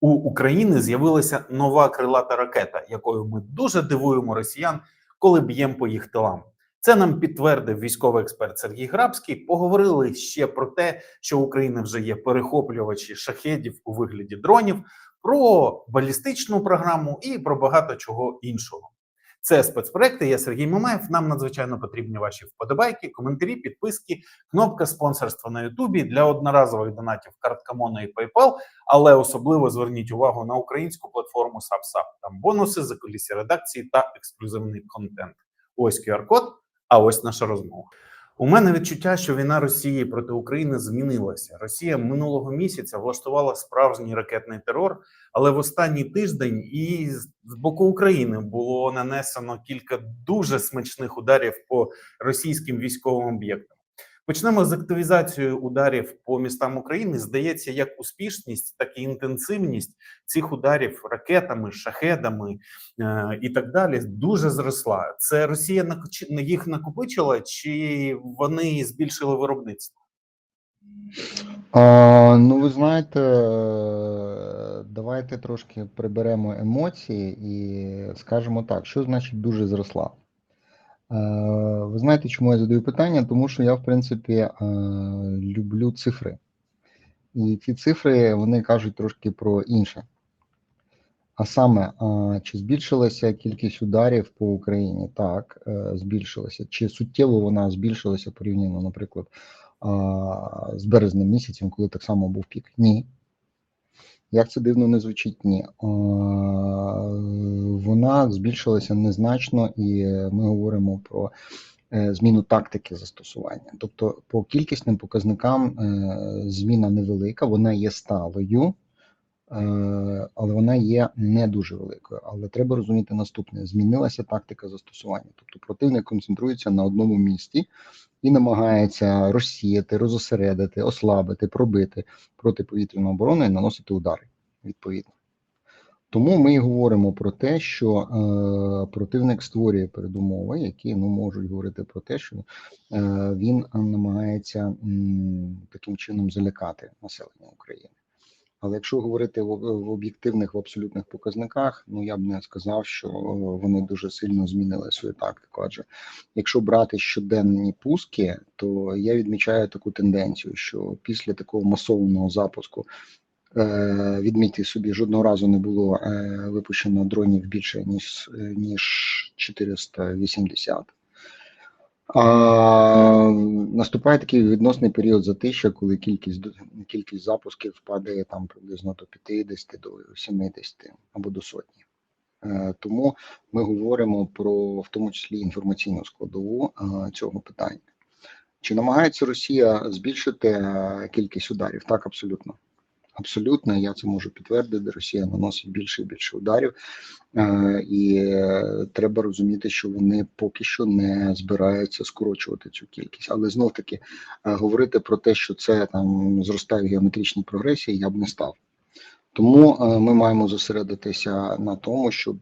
У України з'явилася нова крилата ракета, якою ми дуже дивуємо росіян, коли б'ємо по їх тилам. Це нам підтвердив військовий експерт Сергій Грабський. Поговорили ще про те, що в України вже є перехоплювачі шахедів у вигляді дронів, про балістичну програму і про багато чого іншого. Це спецпроекти. Я Сергій Мамаєв. Нам надзвичайно потрібні ваші вподобайки, коментарі, підписки, кнопка спонсорства на Ютубі для одноразових донатів картка Моно і PayPal, але особливо зверніть увагу на українську платформу SubSub. Там бонуси, закулісі редакції та ексклюзивний контент. Ось QR-код, а ось наша розмова. У мене відчуття, що війна Росії проти України змінилася. Росія минулого місяця влаштувала справжній ракетний терор, але в останній тиждень і з боку України було нанесено кілька дуже смачних ударів по російським військовим об'єктам. Почнемо з активізацією ударів по містам України. Здається, як успішність, так і інтенсивність цих ударів ракетами, шахедами е, і так далі дуже зросла. Це Росія їх накопичила, чи вони збільшили виробництво? А, ну, ви знаєте, давайте трошки приберемо емоції і скажемо так, що значить дуже зросла. Е, Ви знаєте, чому я задаю питання? Тому що я, в принципі, е, люблю цифри. І ці цифри вони кажуть трошки про інше. А саме, чи збільшилася кількість ударів по Україні? Так, е, збільшилася. Чи суттєво вона збільшилася порівняно, наприклад, з березнем місяцем, коли так само був пік? Ні. Як це дивно не звучить? Ні. Вона збільшилася незначно, і ми говоримо про е, зміну тактики застосування. Тобто, по кількісним показникам е, зміна невелика, вона є сталою. Е, але вона є не дуже великою. Але треба розуміти наступне: змінилася тактика застосування. Тобто противник концентрується на одному місці і намагається розсіяти, розосередити, ослабити, пробити протиповітряну оборону і наносити удари відповідно. Тому ми і говоримо про те, що е, противник створює передумови, які ну можуть говорити про те, що е, він намагається м, таким чином залякати населення України. Але якщо говорити в, об'єктивних в абсолютних показниках, ну я б не сказав, що вони дуже сильно змінили свою тактику. Адже якщо брати щоденні пуски, то я відмічаю таку тенденцію, що після такого масованого запуску е, відмітьте собі, жодного разу не було е, випущено дронів більше ніж ніж 480. А, наступає такий відносний період затища, коли кількість кількість запусків падає там приблизно до 50, до 70 або до сотні. Е, тому ми говоримо про в тому числі інформаційну складову е, цього питання. Чи намагається Росія збільшити е, кількість ударів? Так, абсолютно. Абсолютно, я це можу підтвердити. Росія наносить більше і більше ударів, е, і е, треба розуміти, що вони поки що не збираються скорочувати цю кількість. Але знов таки е, говорити про те, що це там зростає в геометричній прогресії, я б не став. Тому ми маємо зосередитися на тому, щоб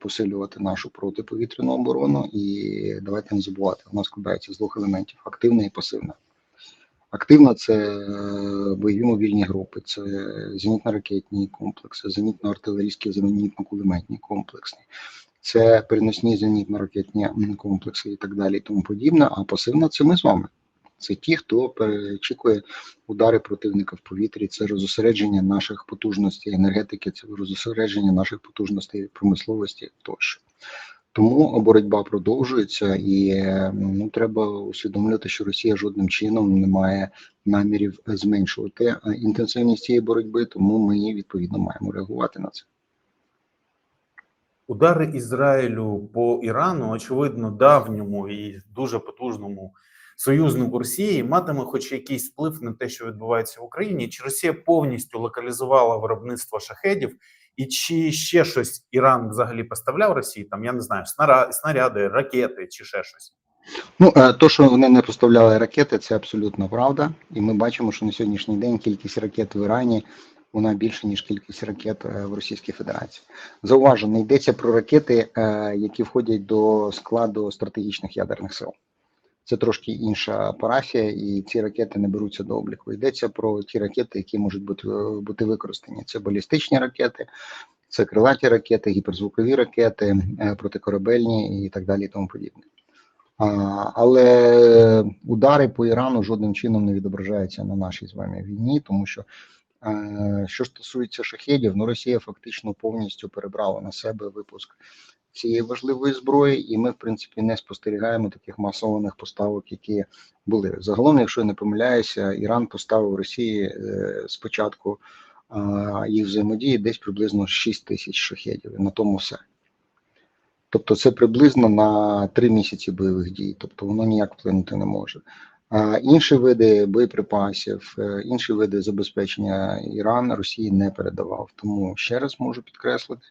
посилювати нашу протиповітряну оборону, і давайте не забувати, вона складається з двох елементів: активна і пасивна. Активно це е, бойові мобільні групи, це зенітно-ракетні комплекси, зенітно-артилерійські, зенітно-кулеметні комплекси, це переносні зенітно-ракетні комплекси і так далі, і тому подібне. А пасивна це ми з вами. Це ті, хто перечікує удари противника в повітрі, це розосередження наших потужностей енергетики, це розосередження наших потужностей промисловості тощо. Тому боротьба продовжується, і ну треба усвідомлювати, що Росія жодним чином не має намірів зменшувати інтенсивність цієї боротьби, тому ми відповідно маємо реагувати на це. Удари Ізраїлю по Ірану, очевидно, давньому і дуже потужному союзнику Росії матиме хоч якийсь вплив на те, що відбувається в Україні. Чи Росія повністю локалізувала виробництво шахедів? І чи ще щось Іран взагалі поставляв Росії? Там я не знаю, снаряди, ракети чи ще щось? Ну то, що вони не поставляли ракети, це абсолютно правда. І ми бачимо, що на сьогоднішній день кількість ракет в Ірані вона більше ніж кількість ракет в Російській Федерації. Зауважу, не йдеться про ракети, які входять до складу стратегічних ядерних сил. Це трошки інша парафія, і ці ракети не беруться до обліку. Йдеться про ті ракети, які можуть бути, бути використані. Це балістичні ракети, це крилаті ракети, гіперзвукові ракети, е, протикорабельні і так далі, і тому подібне. Але удари по Ірану жодним чином не відображаються на нашій з вами війні, тому що е, що стосується шахедів, ну Росія фактично повністю перебрала на себе випуск цієї важливої зброї, і ми, в принципі, не спостерігаємо таких масованих поставок, які були. Загалом, якщо я не помиляюся, Іран поставив Росії е, спочатку їх взаємодії десь приблизно 6 тисяч шахедів. На тому все. Тобто, це приблизно на три місяці бойових дій, тобто воно ніяк вплинути не може. Інші види боєприпасів, е, інші види забезпечення Іран Росії не передавав. Тому ще раз можу підкреслити,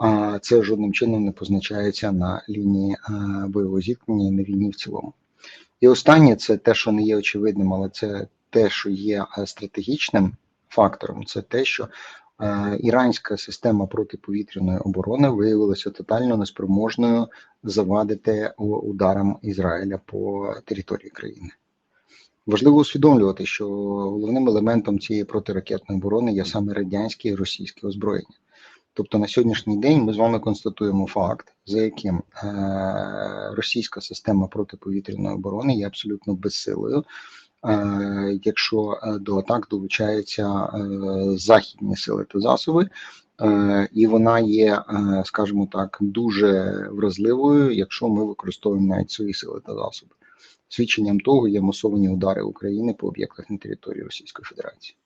а це жодним чином не позначається на лінії е, бойового зіткнення на війні в цілому. І останнє це те, що не є очевидним, але це те, що є е, стратегічним фактором, це те, що е, іранська система протиповітряної оборони виявилася тотально неспроможною завадити ударам Ізраїля по території країни. Важливо усвідомлювати, що головним елементом цієї протиракетної оборони є саме радянське і російське озброєння. Тобто на сьогоднішній день ми з вами констатуємо факт, за яким е, російська система протиповітряної оборони є абсолютно безсилою, е, якщо е, до атак долучаються західні сили та засоби, і вона є, скажімо так, дуже вразливою, якщо ми використовуємо навіть свої сили та засоби. Свідченням того є масовані удари України по об'єктах на території Російської Федерації.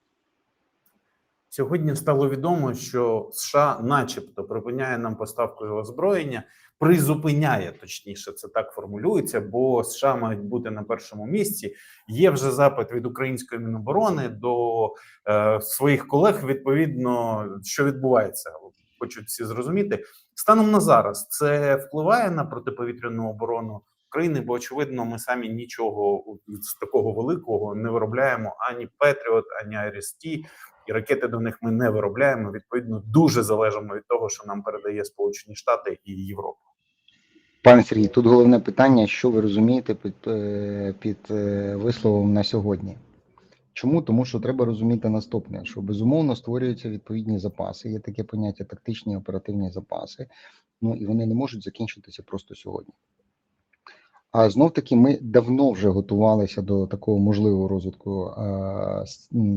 Сьогодні стало відомо, що США, начебто, припиняє нам поставку озброєння, призупиняє точніше, це так формулюється, бо США мають бути на першому місці. Є вже запит від української міноборони до е, своїх колег. Відповідно, що відбувається, хочуть всі зрозуміти. Станом на зараз це впливає на протиповітряну оборону України, бо очевидно, ми самі нічого з такого великого не виробляємо ані Петріот, ані Арісті і ракети до них ми не виробляємо. Відповідно, дуже залежимо від того, що нам передає Сполучені Штати і Європа. Пане Сергій, тут головне питання, що ви розумієте під, е, під е, висловом на сьогодні. Чому? Тому що треба розуміти наступне: що безумовно створюються відповідні запаси. Є таке поняття тактичні і оперативні запаси. Ну і вони не можуть закінчитися просто сьогодні. А знов таки ми давно вже готувалися до такого можливого розвитку е,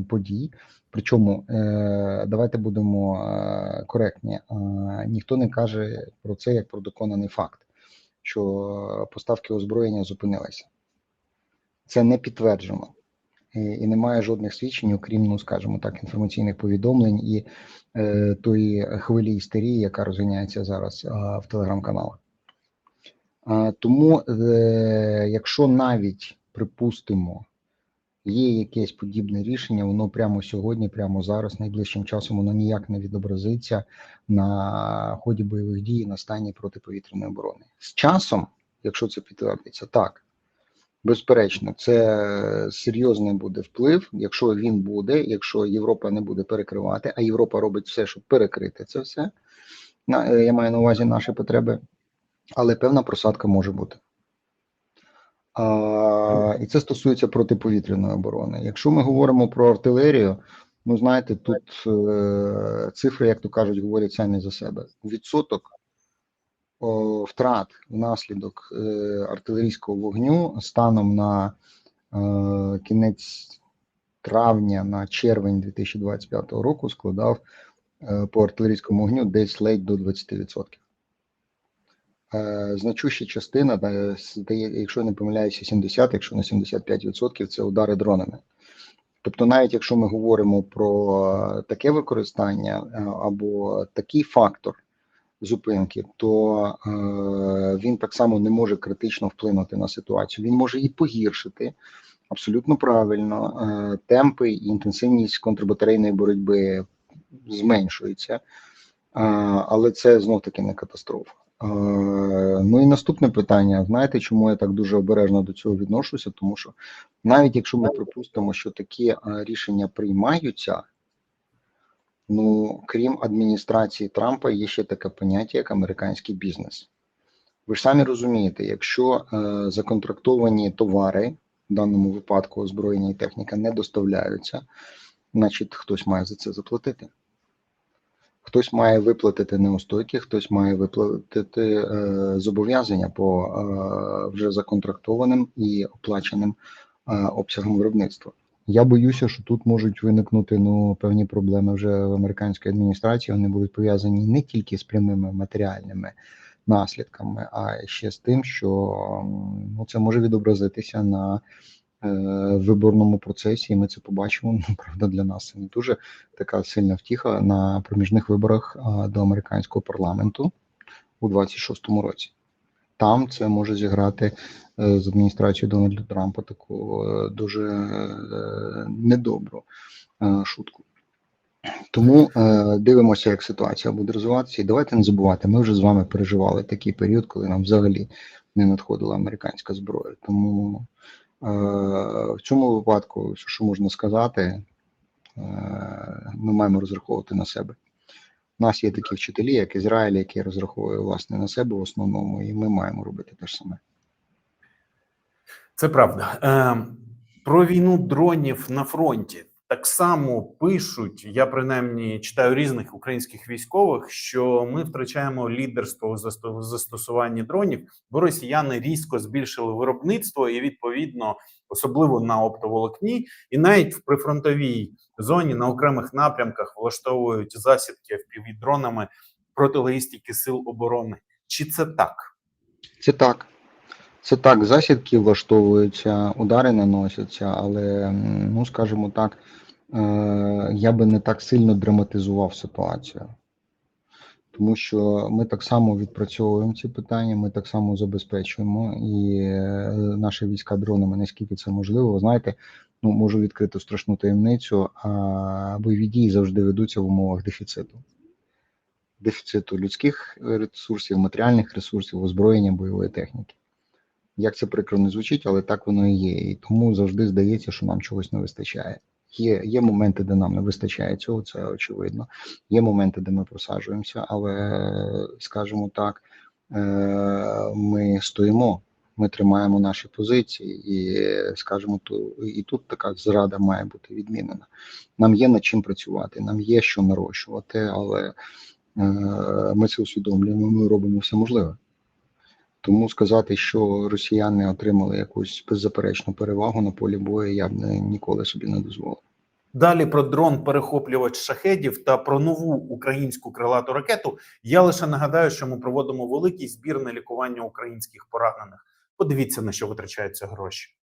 подій. Причому е, давайте будемо е, коректні. Е, ніхто не каже про це як про доконаний факт, що поставки озброєння зупинилися. Це не підтверджено. І, немає жодних свідчень, окрім, ну скажімо так, інформаційних повідомлень і е, тої хвилі істерії, яка розганяється зараз е, в телеграм-каналах. Тому, е, якщо навіть припустимо, є якесь подібне рішення, воно прямо сьогодні, прямо зараз, найближчим часом, воно ніяк не відобразиться на ході бойових дій на стані протиповітряної оборони. З часом, якщо це підтвердиться, так. Безперечно, це серйозний буде вплив, якщо він буде, якщо Європа не буде перекривати, а Європа робить все, щоб перекрити це все. Я маю на увазі наші потреби але певна просадка може бути. А, і це стосується протиповітряної оборони. Якщо ми говоримо про артилерію, ну знаєте, тут е, цифри, як то кажуть, говорять самі за себе. Відсоток о, втрат внаслідок е, артилерійського вогню станом на е, кінець травня на червень 2025 року складав е, по артилерійському вогню десь ледь до 20%. Е, Значуща частина, да, якщо не помиляюся, 70, якщо не 75%, це удари дронами. Тобто, навіть якщо ми говоримо про таке використання е, або такий фактор зупинки, то е, він так само не може критично вплинути на ситуацію. Він може і погіршити абсолютно правильно. Е, темпи і інтенсивність контрбатарейної боротьби зменшуються, е, але це знов таки не катастрофа. Е, Ну і наступне питання. Знаєте, чому я так дуже обережно до цього відношуся? Тому що навіть якщо ми припустимо, що такі е, рішення приймаються, ну крім адміністрації Трампа, є ще таке поняття, як американський бізнес. Ви ж самі розумієте, якщо е, законтрактовані товари, в даному випадку озброєння і техніка, не доставляються, значить хтось має за це заплатити. Хтось має виплатити неустойки, хтось має виплатити е, зобов'язання по е, вже законтрактованим і оплаченим е, обсягам виробництва. Я боюся, що тут можуть виникнути ну певні проблеми вже в американській адміністрації. Вони будуть пов'язані не тільки з прямими матеріальними наслідками, а ще з тим, що ну, це може відобразитися на виборному процесі, і ми це побачимо. Ну, правда, для нас це не дуже така сильна втіха на проміжних виборах до американського парламенту у 26-му році. Там це може зіграти е, з адміністрацією Дональда Трампа таку е, дуже е, недобру е, шутку. Тому е, дивимося, як ситуація буде розвиватися. І давайте не забувати, ми вже з вами переживали такий період, коли нам взагалі не надходила американська зброя. Тому е, в цьому випадку, що можна сказати, е, ми маємо розраховувати на себе. У нас є такі вчителі, як Ізраїль, які розраховує власне на себе в основному, і ми маємо робити те ж саме. Це правда. Е, про війну дронів на фронті так само пишуть. Я принаймні читаю різних українських військових, що ми втрачаємо лідерство у засто- застосуванні дронів, бо росіяни різко збільшили виробництво і відповідно, особливо на оптоволокні, і навіть в прифронтовій зоні на окремих напрямках влаштовують засідки FPV-дронами проти логістики сил оборони. Чи це так? Це так. Це так, засідки влаштовуються, удари наносяться, але, ну скажімо так, е, я би не так сильно драматизував ситуацію. Тому що ми так само відпрацьовуємо ці питання, ми так само забезпечуємо і е, наші війська дронами, наскільки це можливо. Знаєте, ну можу відкрити страшну таємницю, а бойові дії завжди ведуться в умовах дефіциту. Дефіциту людських ресурсів, матеріальних ресурсів, озброєння бойової техніки. Як це прикро не звучить, але так воно і є. І тому завжди здається, що нам чогось не вистачає. Є, є моменти, де нам не вистачає цього, це очевидно. Є моменти, де ми просаджуємося, але, скажімо так, е, ми стоїмо, ми тримаємо наші позиції, і скажімо, то і тут така зрада має бути відмінена. Нам є над чим працювати, нам є що нарощувати, але е, ми це усвідомлюємо, ми робимо все можливе. Тому сказати, що росіяни отримали якусь беззаперечну перевагу на полі бою, я б не, ніколи собі не дозволив. Далі про дрон перехоплювач шахедів та про нову українську крилату ракету. Я лише нагадаю, що ми проводимо великий збір на лікування українських поранених. Подивіться на що витрачаються гроші.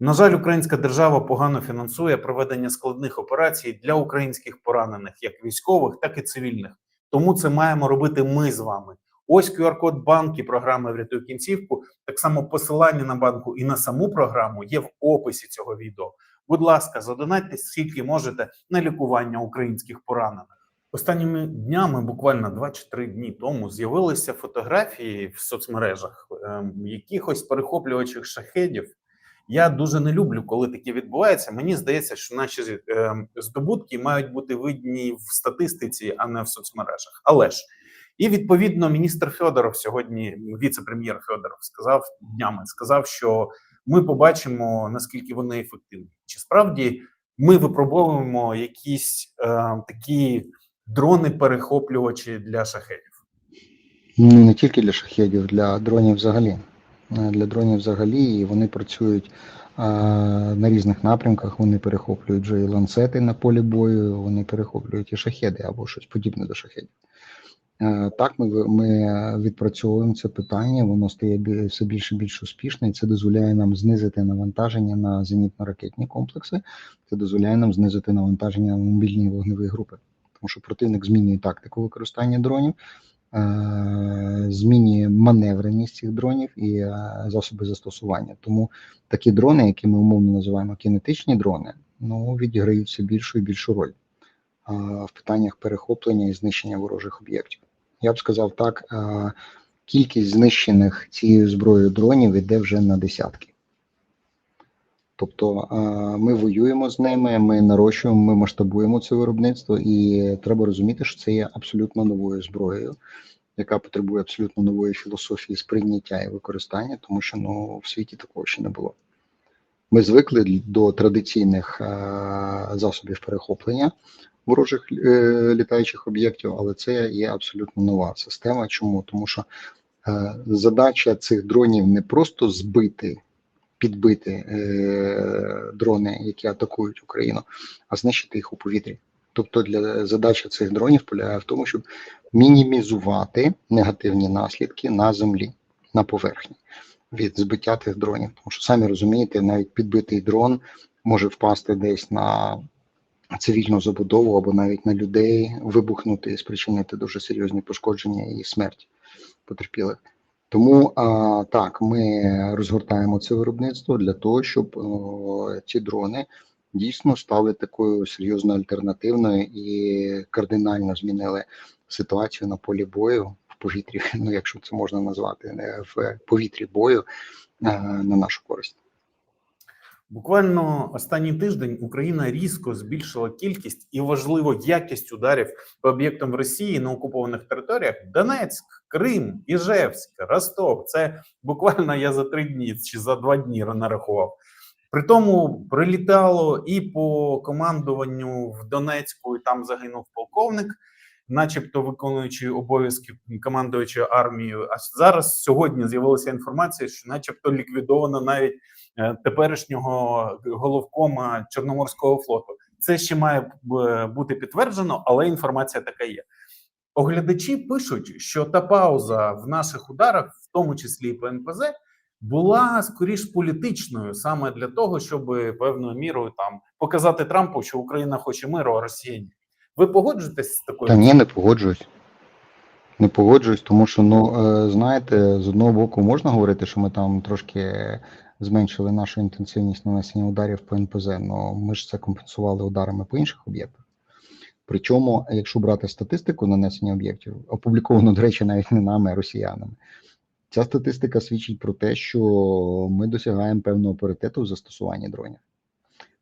На жаль, українська держава погано фінансує проведення складних операцій для українських поранених, як військових, так і цивільних. Тому це маємо робити ми з вами. Ось QR-код банки програми Врятуй кінцівку. Так само посилання на банку і на саму програму є в описі цього відео. Будь ласка, задонатьте скільки можете на лікування українських поранених. Останніми днями, буквально 2 чи 3 дні тому, з'явилися фотографії в соцмережах ем, якихось перехоплювачих шахедів. Я дуже не люблю, коли таке відбувається. Мені здається, що наші ем, здобутки мають бути видні в статистиці, а не в соцмережах. Але ж і відповідно міністр Федоров сьогодні, віце-прем'єр Федоров, сказав днями, сказав, що ми побачимо наскільки вони ефективні. Чи справді ми випробовуємо якісь е, такі дрони-перехоплювачі для шахедів? Ну не тільки для шахедів, для дронів взагалі. Е, для дронів взагалі, і вони працюють е, на різних напрямках. Вони перехоплюють вже і ланцети на полі бою, вони перехоплюють і шахеди або щось подібне до шахедів. Е, Так, ми, ми відпрацьовуємо це питання, воно стає все більше і більш успішне, і це дозволяє нам знизити навантаження на зенітно-ракетні комплекси, це дозволяє нам знизити навантаження на мобільні вогневі групи. Тому що противник змінює тактику використання дронів, змінює маневреність цих дронів і е, засоби застосування. Тому такі дрони, які ми умовно називаємо кінетичні дрони, ну відіграють все більшу і більшу роль е, в питаннях перехоплення і знищення ворожих об'єктів. Я б сказав так, е, кількість знищених цією зброєю дронів іде вже на десятки. Тобто е, ми воюємо з ними, ми нарощуємо, ми масштабуємо це виробництво, і треба розуміти, що це є абсолютно новою зброєю, яка потребує абсолютно нової філософії сприйняття і використання, тому що ну в світі такого ще не було. Ми звикли до традиційних е, засобів перехоплення ворожих е, літаючих об'єктів, але це є абсолютно нова система. Чому? Тому що задача цих дронів не просто збити, підбити е, дрони, які атакують Україну, а знищити їх у повітрі. Тобто для задача цих дронів полягає в тому, щоб мінімізувати негативні наслідки на землі, на поверхні від збиття тих дронів. Тому що самі розумієте, навіть підбитий дрон може впасти десь на цивільну забудову або навіть на людей, вибухнути і спричинити дуже серйозні пошкодження і смерть потерпілих. Тому а, так, ми розгортаємо це виробництво для того, щоб о, ці дрони дійсно стали такою серйозною альтернативною і кардинально змінили ситуацію на полі бою в повітрі, ну якщо це можна назвати, не в повітрі бою а, на нашу користь. Буквально останній тиждень Україна різко збільшила кількість і важливо якість ударів по об'єктам в Росії на окупованих територіях: Донецьк, Крим, Іжевськ, Ростов. Це буквально я за три дні чи за два дні нарахував. При тому прилітало і по командуванню в Донецьку, і там загинув полковник, начебто виконуючи обов'язки командуючої армією. А зараз сьогодні з'явилася інформація, що, начебто, ліквідовано навіть теперішнього головкома Чорноморського флоту. Це ще має е, бути підтверджено, але інформація така є. Оглядачі пишуть, що та пауза в наших ударах, в тому числі і по НПЗ, була скоріш політичною саме для того, щоб певною мірою там показати Трампу, що Україна хоче миру, а Росія ні. Ви погоджуєтесь з такою? Та ні, не погоджуюсь. Не погоджуюсь, тому що, ну, е, знаєте, з одного боку можна говорити, що ми там трошки зменшили нашу інтенсивність нанесення ударів по НПЗ, але ми ж це компенсували ударами по інших об'єктах. Причому, якщо брати статистику нанесення об'єктів, опубліковану, до речі, навіть не нами, а росіянами, ця статистика свідчить про те, що ми досягаємо певного паритету в застосуванні дронів.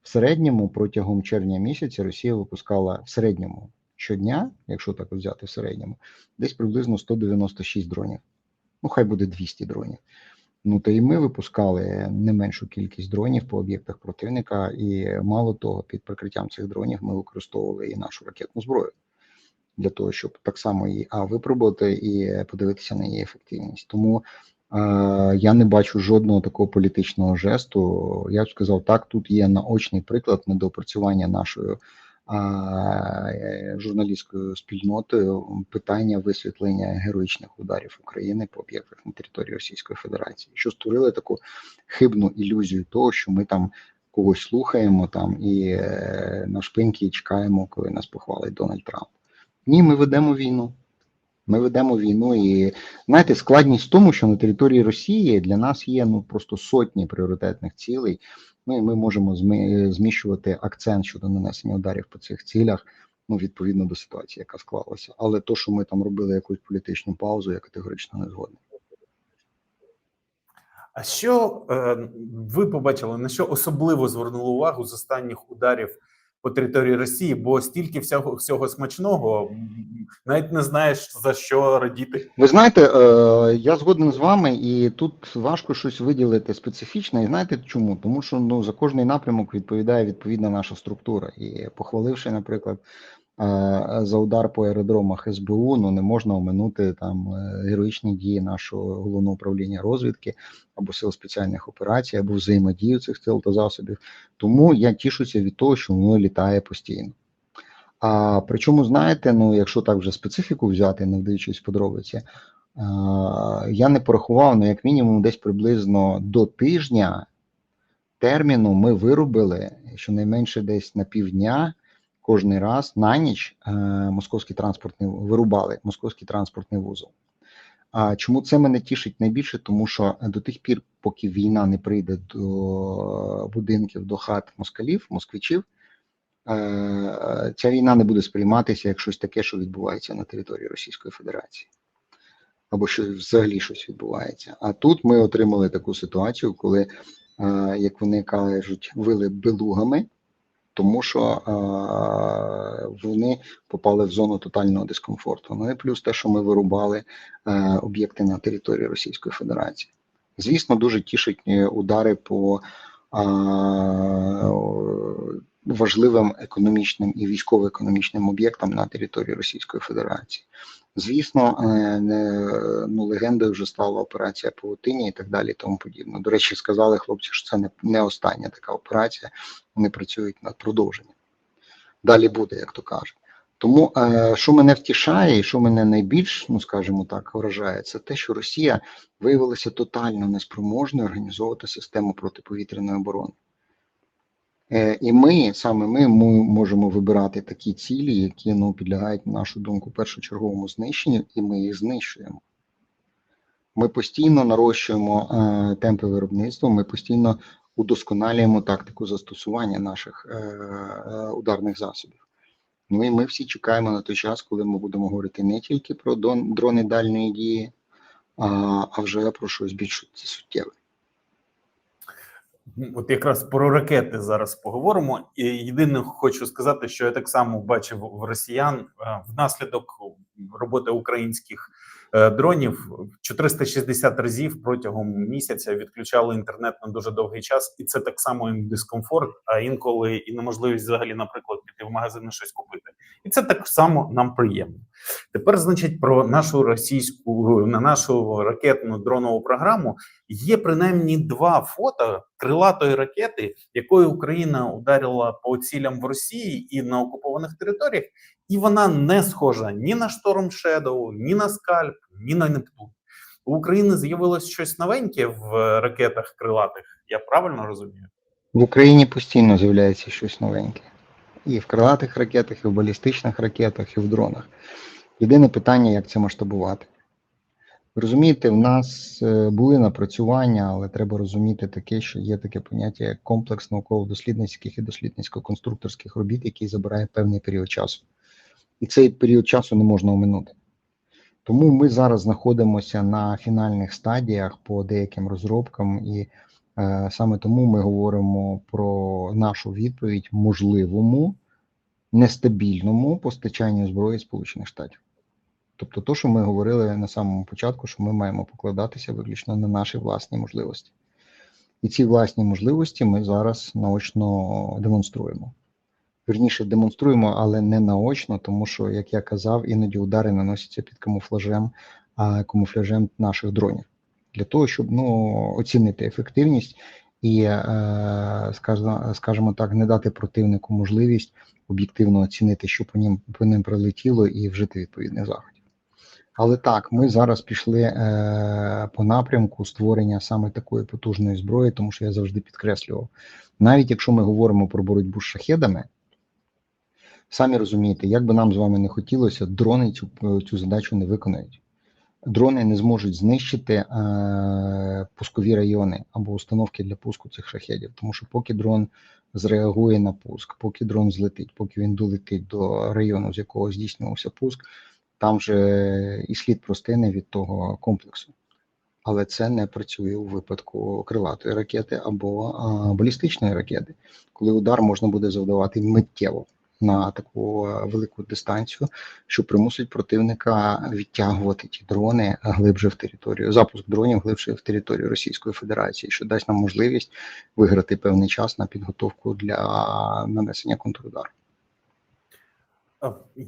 В середньому протягом червня місяця Росія випускала в середньому щодня, якщо так взяти в середньому, десь приблизно 196 дронів. Ну, хай буде 200 дронів. Ну та і ми випускали не меншу кількість дронів по об'єктах противника, і мало того, під прикриттям цих дронів ми використовували і нашу ракетну зброю для того, щоб так само її а випробувати і подивитися на її ефективність. Тому е, я не бачу жодного такого політичного жесту. Я б сказав, так тут є наочний приклад недоопрацювання нашою журналістською спільнотою питання висвітлення героїчних ударів України по об'єктах на території Російської Федерації, що створили таку хибну ілюзію того, що ми там когось слухаємо там і е, на шпиньки чекаємо, коли нас похвалить Дональд Трамп. Ні, ми ведемо війну. Ми ведемо війну, і знаєте, складність в тому, що на території Росії для нас є ну просто сотні пріоритетних цілей. Ну і ми можемо зміщувати акцент щодо нанесення ударів по цих цілях, ну відповідно до ситуації, яка склалася. Але то, що ми там робили якусь політичну паузу, я категорично не згоден. А що е, ви побачили, на що особливо звернули увагу з останніх ударів по території Росії? Бо стільки всього, всього смачного, навіть не знаєш за що радіти. Ви знаєте, е, я згоден з вами, і тут важко щось виділити специфічне. І знаєте чому? Тому що ну за кожний напрямок відповідає відповідна наша структура. І похваливши, наприклад, за удар по аеродромах СБУ ну не можна оминути там е, героїчні дії нашого головного управління розвідки або сил спеціальних операцій, або взаємодію цих сил та засобів. Тому я тішуся від того, що воно літає постійно. А причому, знаєте, ну якщо так вже специфіку взяти, не вдаючись подробиці, я не порахував, ну як мінімум, десь приблизно до тижня терміну ми виробили щонайменше десь на півдня кожний раз на ніч е, московський транспортний вирубали московський транспортний вузол. А чому це мене тішить найбільше? Тому що до тих пір, поки війна не прийде до будинків, до хат москалів, москвичів, е, ця війна не буде сприйматися як щось таке, що відбувається на території Російської Федерації. Або що взагалі щось відбувається. А тут ми отримали таку ситуацію, коли, е, як вони кажуть, вили белугами, тому що е, вони попали в зону тотального дискомфорту. Ну і плюс те, що ми вирубали е, об'єкти на території Російської Федерації. Звісно, дуже тішать е, удари по важливим економічним і військово-економічним об'єктам на території Російської Федерації. Звісно, е, ну, легендою вже стала операція Павутині і так далі, і тому подібне. До речі, сказали хлопці, що це не, не остання така операція. Вони працюють над продовженням. Далі буде, як то кажуть. Тому, е, що мене втішає, і що мене найбільш, ну скажімо так, вражає, це те, що Росія виявилася тотально неспроможною організовувати систему протиповітряної оборони. Е, І ми, саме ми, ми можемо вибирати такі цілі, які ну, підлягають, на нашу думку, першочерговому знищенню, і ми їх знищуємо. Ми постійно нарощуємо е, темпи виробництва, ми постійно удосконалюємо тактику застосування наших е, е, ударних засобів. Ну і ми всі чекаємо на той час, коли ми будемо говорити не тільки про дрони дальньої дії, а, а вже про щось більш суттєве. От якраз про ракети зараз поговоримо. І єдине хочу сказати, що я так само бачив в росіян е, внаслідок роботи українських дронів 460 разів протягом місяця відключали інтернет на дуже довгий час, і це так само їм дискомфорт, а інколи і неможливість взагалі, наприклад, піти в магазин щось купити. І це так само нам приємно. Тепер, значить, про нашу російську на нашу ракетну дронову програму є принаймні два фото крилатої ракети, якою Україна ударила по цілям в Росії і на окупованих територіях, і вона не схожа ні на Шторм Shadow, ні на скальп, ні на Нептун. У України з'явилось щось новеньке в ракетах крилатих. Я правильно розумію? В Україні постійно з'являється щось новеньке. І в крилатих ракетах, і в балістичних ракетах, і в дронах. Єдине питання, як це масштабувати. Розумієте, в нас е, були напрацювання, але треба розуміти таке, що є таке поняття як комплекс науково-дослідницьких і дослідницько-конструкторських робіт, який забирає певний період часу. І цей період часу не можна оминути. Тому ми зараз знаходимося на фінальних стадіях по деяким розробкам, і е, саме тому ми говоримо про нашу відповідь можливому нестабільному постачанню зброї Сполучених Штатів. Тобто, то, що ми говорили на самому початку, що ми маємо покладатися виключно на наші власні можливості. І ці власні можливості ми зараз наочно демонструємо. Вірніше демонструємо, але не наочно, тому що, як я казав, іноді удари наносяться під камуфлажем, а камуфляжем наших дронів. Для того, щоб ну, оцінити ефективність і, е, скажімо так, не дати противнику можливість об'єктивно оцінити, що по ним по ним прилетіло, і вжити відповідних заходів. Але так, ми зараз пішли е, по напрямку створення саме такої потужної зброї, тому що я завжди підкреслював, навіть якщо ми говоримо про боротьбу з шахедами, самі розумієте, як би нам з вами не хотілося, дрони цю, цю задачу не виконають. Дрони не зможуть знищити е, пускові райони або установки для пуску цих шахедів, тому що поки дрон зреагує на пуск, поки дрон злетить, поки він долетить до району, з якого здійснювався пуск, там вже і слід простине від того комплексу. Але це не працює у випадку крилатої ракети або а, балістичної ракети, коли удар можна буде завдавати миттєво на таку е, велику дистанцію, що примусить противника відтягувати ті дрони глибше в територію, запуск дронів глибше в територію Російської Федерації, що дасть нам можливість виграти певний час на підготовку для нанесення контрудару.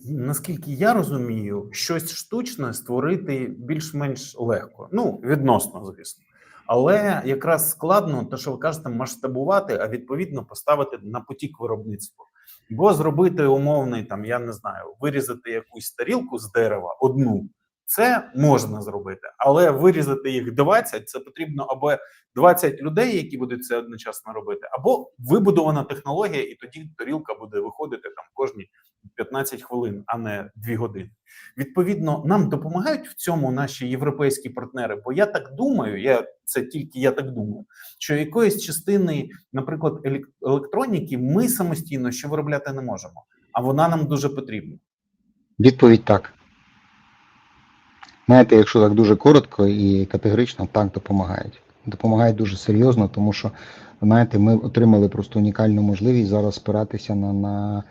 Наскільки я розумію, щось штучне створити більш-менш легко. Ну, відносно, звісно. Але якраз складно, те, що ви кажете, масштабувати, а відповідно поставити на потік виробництва. Бо зробити умовний, там, я не знаю, вирізати якусь тарілку з дерева одну, це можна зробити, але вирізати їх 20, це потрібно або 20 людей, які будуть це одночасно робити, або вибудована технологія, і тоді тарілка буде виходити там кожні 15 хвилин, а не 2 години. Відповідно, нам допомагають в цьому наші європейські партнери. Бо я так думаю, я це тільки я так думаю, що якоїсь частини, наприклад, елек- електроніки, ми самостійно ще виробляти не можемо, а вона нам дуже потрібна. Відповідь так. Знаєте, якщо так дуже коротко і категорично, так допомагають. Допомагають дуже серйозно, тому що, знаєте, ми отримали просто унікальну можливість зараз спиратися на, на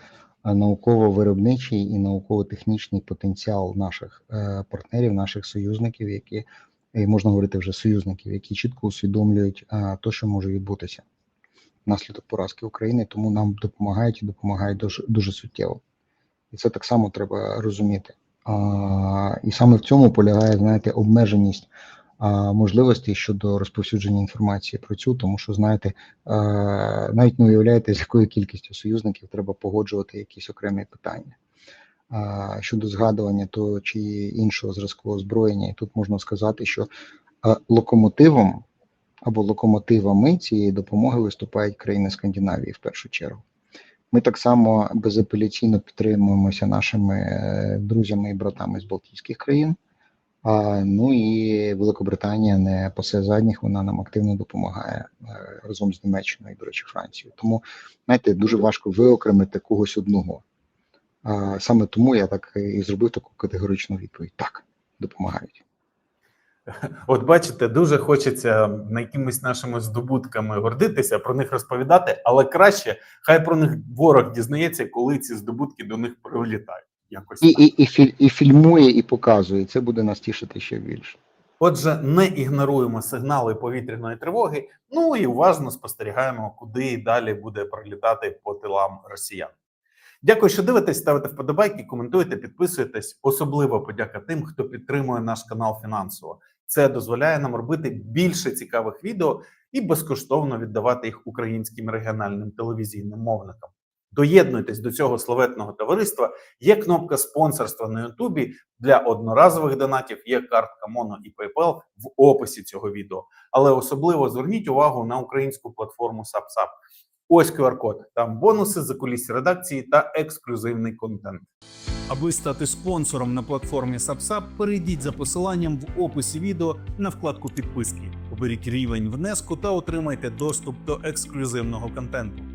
науково-виробничий і науково-технічний потенціал наших е, партнерів, наших союзників, які можна говорити вже союзників, які чітко усвідомлюють е, то, що може відбутися внаслідок поразки України, тому нам допомагають і допомагають дуже, дуже суттєво. І це так само треба розуміти. А, і саме в цьому полягає, знаєте, обмеженість можливостей щодо розповсюдження інформації про цю, тому що, знаєте, навіть не уявляєте, з якою кількістю союзників треба погоджувати якісь окремі питання. Щодо згадування того чи іншого зразку озброєння, і тут можна сказати, що локомотивом або локомотивами цієї допомоги виступають країни Скандинавії в першу чергу. Ми так само безапеляційно підтримуємося нашими е, друзями і братами з Балтійських країн. Ну і Великобританія не пасе задніх, вона нам активно допомагає е, разом з Німеччиною, і, до речі, Францією. Тому, знаєте, дуже важко виокремити когось одного. Саме тому я так і зробив таку категоричну відповідь: так, допомагають. От бачите, дуже хочеться на якимись нашими здобутками гордитися, про них розповідати, але краще хай про них ворог дізнається, коли ці здобутки до них прилітають. Якось І, і, і, філь, і фільмує, і показує. Це буде нас тішити ще більше. Отже, не ігноруємо сигнали повітряної тривоги. Ну і уважно спостерігаємо, куди і далі буде пролітати по тилам росіян. Дякую, що дивитесь, ставите вподобайки, коментуєте, підписуєтесь. Особливо подяка тим, хто підтримує наш канал фінансово. Це дозволяє нам робити більше цікавих відео і безкоштовно віддавати їх українським регіональним телевізійним мовникам. Доєднуйтесь до цього славетного товариства. Є кнопка спонсорства на Ютубі для одноразових донатів. Є картка Mono і PayPal в описі цього відео. Але особливо зверніть увагу на українську платформу SubSub. Ось QR-код. Там бонуси за кулісі редакції та ексклюзивний контент. Аби стати спонсором на платформі SubSub, перейдіть за посиланням в описі відео на вкладку підписки. Оберіть рівень внеску та отримайте доступ до ексклюзивного контенту.